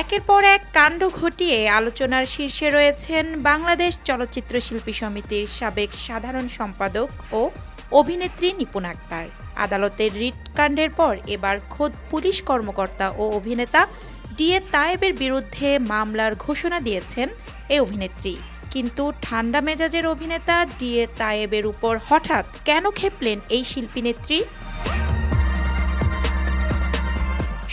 একের পর এক কাণ্ড ঘটিয়ে আলোচনার শীর্ষে রয়েছেন বাংলাদেশ চলচ্চিত্র শিল্পী সমিতির সাবেক সাধারণ সম্পাদক ও অভিনেত্রী নিপুণ আক্তার। আদালতের রিট কাণ্ডের পর এবার খোদ পুলিশ কর্মকর্তা ও অভিনেতা ডিএ তায়েবের বিরুদ্ধে মামলার ঘোষণা দিয়েছেন এই অভিনেত্রী। কিন্তু ঠান্ডা মেজাজের অভিনেতা ডিএ তায়েবের উপর হঠাৎ কেন খেপলেন এই শিল্পী নেত্রী?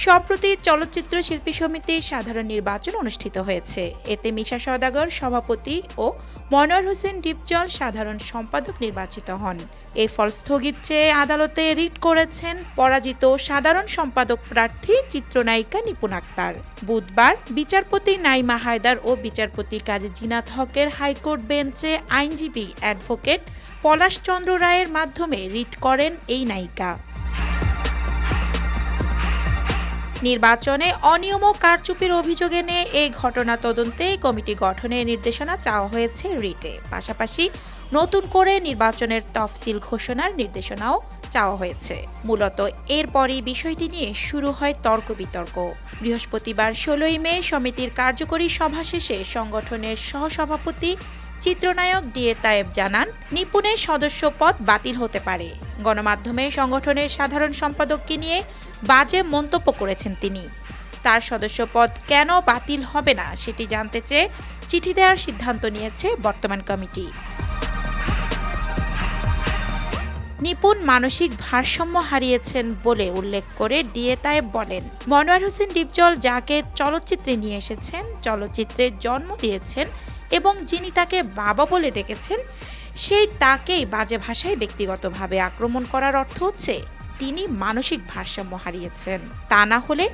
সম্প্রতি চলচ্চিত্র শিল্পী সমিতির সাধারণ নির্বাচন অনুষ্ঠিত হয়েছে। এতে মিশা সওদাগর সভাপতি ও মনোয়ার হোসেন ডিপজল সাধারণ সম্পাদক নির্বাচিত হন। এই ফল স্থগিত চেয়ে আদালতে রিট করেছেন পরাজিত সাধারণ সম্পাদক প্রার্থী চিত্রনায়িকা নিপুণ আক্তার। বুধবার বিচারপতি নাইমা হায়দার ও বিচারপতি কাজী জিনাত হকের হাইকোর্ট বেঞ্চে আইনজীবী অ্যাডভোকেট পলাশচন্দ্র রায়ের মাধ্যমে রিট করেন এই নায়িকা। নির্বাচনে অনিয়ম ও কারচুপির অভিযোগ এনে এই ঘটনা তদন্তে কমিটি গঠনের নির্দেশনা চাওয়া হয়েছে রিটে। পাশাপাশি নতুন করে নির্বাচনের তফসিল ঘোষণার নির্দেশনাও চাওয়া হয়েছে। মূলত এরপরই বিষয়টি নিয়ে শুরু হয় তর্ক বিতর্ক বৃহস্পতিবার ষোলোই মে সমিতির কার্যকরী সভা শেষে সংগঠনের সহসভাপতি চিত্রনায়ক ডিএ তায়েব জানান, নিপুণের সদস্য পদ বাতিল হতে পারে। গণমাধ্যমে সংগঠনের সাধারণ সম্পাদককে নিয়ে বাজে মন্তব্য করেছেন তিনি। তার সদস্য পদ কেন বাতিল হবে না সেটি জানতে চেয়ে চিঠি দেওয়ার সিদ্ধান্ত নিয়েছে বর্তমান কমিটি। নিপুণ মানসিক ভারসাম্য হারিয়েছেন বলে উল্লেখ করে ডিএ তায়েব বলেন, মনোয়ার হোসেন ডিপজল যাকে চলচ্চিত্রে নিয়ে এসেছেন, চলচ্চিত্রে জন্ম দিয়েছেন এবং যিনি তাকে বাবা বলে ডেকেছেন, সেই তাকেই বাজে ভাষায় ব্যক্তিগতভাবে আক্রমণ করার অর্থ হচ্ছে তিনি মানসিক ভারসাম্য হারিয়েছেন। তা না হলে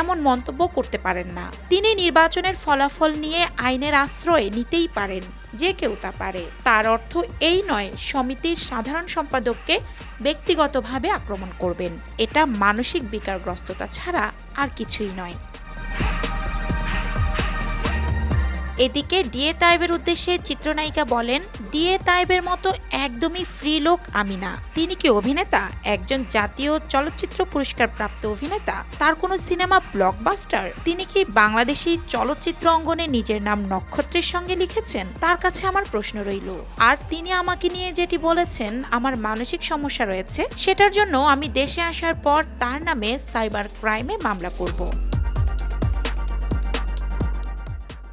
এমন মন্তব্য করতে পারেন না। তিনি নির্বাচনের ফলাফল নিয়ে আইনের আশ্রয় নিতেই পারেন, যে কেউ তা পারে। তার অর্থ এই নয়, সমিতির সাধারণ সম্পাদককে ব্যক্তিগতভাবে আক্রমণ করবেন। এটা মানসিক বিকারগ্রস্ততা ছাড়া আর কিছুই নয়। এদিকে ডিএ তাইবের উদ্দেশ্যে চিত্রনায়িকা বলেন, ডিএ তাইবের মতো একদমই ফ্রি লোক আমি না। তিনি কি অভিনেতা? একজন জাতীয় চলচ্চিত্র পুরস্কার প্রাপ্ত অভিনেতা? তার কোনো সিনেমা ব্লকবাস্টার? তিনি কি বাংলাদেশি চলচ্চিত্র অঙ্গনে নিজের নাম নক্ষত্রের সঙ্গে লিখেছেন? তার কাছে আমার প্রশ্ন রইল। আর তিনি আমাকে নিয়ে যেটি বলেছেন, আমার মানসিক সমস্যা রয়েছে, সেটার জন্য আমি দেশে আসার পর তার নামে সাইবার ক্রাইমে মামলা করব।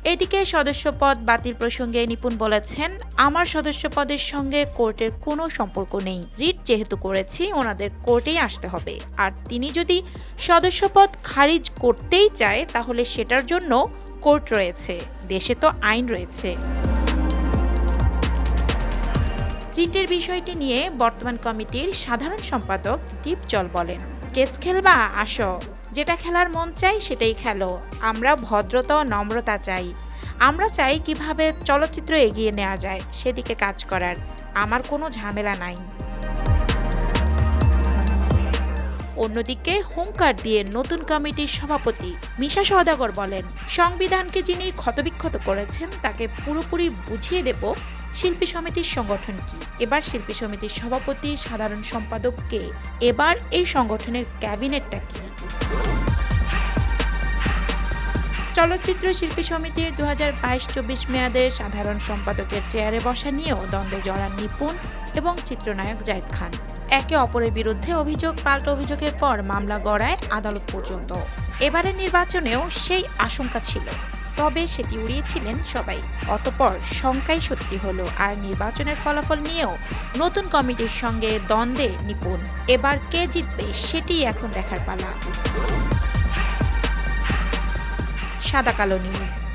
এদিকে সদস্যপদ বাতিল প্রসঙ্গে নিপুণ বলেছেন, আমার সদস্যপদের সঙ্গে কোর্টের কোনো সম্পর্ক নেই। রিট যেহেতু করেছি, ওনাদের কোর্টেই আসতে হবে। আর তিনি যদি সদস্যপদ খারিজ করতেই চায়, তাহলে সেটার জন্য কোর্ট রয়েছে। দেশে তো আইন রয়েছে। রিটের বিষয়টি নিয়ে বর্তমান কমিটির সাধারণ সম্পাদক দীপজল বলেন, কেস খেলবা, আসো। যেটা খেলার মন চাই সেটাই খেলো। আমরা ভদ্রতা ও নম্রতা চাই। আমরা চাই কীভাবে চলচ্চিত্র এগিয়ে নেওয়া যায়, সেদিকে কাজ করার। আমার কোনো ঝামেলা নাই। অন্যদিকে হুঙ্কার দিয়ে নতুন কমিটির সভাপতি মিশা সওদাগর বলেন, সংবিধানকে যিনি ক্ষতবিক্ষত করেছেন, তাকে পুরোপুরি বুঝিয়ে দেব শিল্পী সমিতির সংগঠন কি। এবার শিল্পী সমিতির সভাপতি সাধারণ সম্পাদক কে? এবার এই সংগঠনের ক্যাবিনেটটা কি? চলচ্চিত্র শিল্পী সমিতির দু হাজার বাইশ চব্বিশ মেয়াদে সাধারণ সম্পাদকের চেয়ারে বসা নিয়েও দ্বন্দ্বে জড়ান নিপুণ এবং চিত্রনায়ক জায়দ খান। একে অপরের বিরুদ্ধে অভিযোগ, পাল্ট অভিযোগের পর মামলা গড়ায় আদালত পর্যন্ত। এবারের নির্বাচনেও সেই আশঙ্কা ছিল। তবে সেটি উড়িয়েছিলেন সবাই। অতপর শঙ্কাই সত্যি হলো, আর নির্বাচনের ফলাফল নিয়েও নতুন কমিটির সঙ্গে দ্বন্দ্বে নিপুণ। এবার কে জিতবে সেটি এখন দেখার পালা। সাদা কালো নিউজ।